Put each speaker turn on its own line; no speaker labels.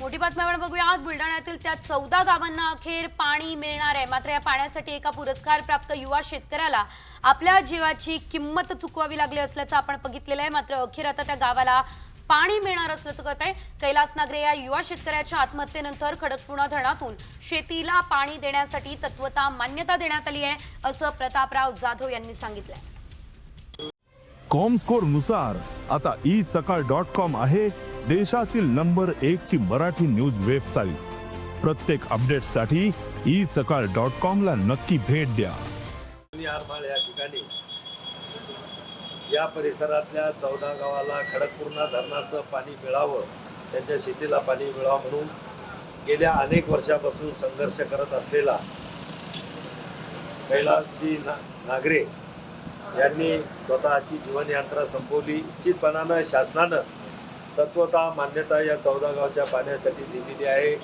मोठी बातमी आपण बघूयात. बुलढाण्यातील त्या चौदा गावांना अखेर पाणी मिळणार आहे. मात्र या पाण्यासाठी एका पुरस्कार प्राप्त युवा शेतकऱ्याला आपल्या जीवाची किंमत चुकवावी लागली असल्याचं आपण बघितलेलं आहे. मात्र अखेर आता त्या गावाला पाणी मिळणार असल्याचं कळत आहे कैलास नागरे या युवा शेतकऱ्याच्या आत्महत्येनंतर खडकपूर्णा धरणातून शेतीला पाणी देण्यासाठी तत्वता मान्यता देण्यात आली आहे असं प्रतापराव जाधव यांनी सांगितलंय.
कॉम स्कोरनुसार आता ई सकाळ डॉट कॉम आहे. देशातील नंबर एक ची मराठी न्यूज वेबसाईट. प्रत्येक अपडेटसाठी ई सकाळ डॉट कॉम ला नक्की भेट द्या.
या ठिकाणी. या परिसरातल्या चौदा गावाला खडकपूर्णा धरणाचं पाणी मिळावं त्यांच्या शेतीला पाणी मिळावं म्हणून गेल्या अनेक वर्षापासून संघर्ष करत असलेला कैलासजी ना नागरे यांनी स्वतःची जीवनयात्रा संपवली. निश्चितपणानं शासनानं तत्वता मान्यता या चौदा गावच्या पाण्यासाठी दिलेली आहे.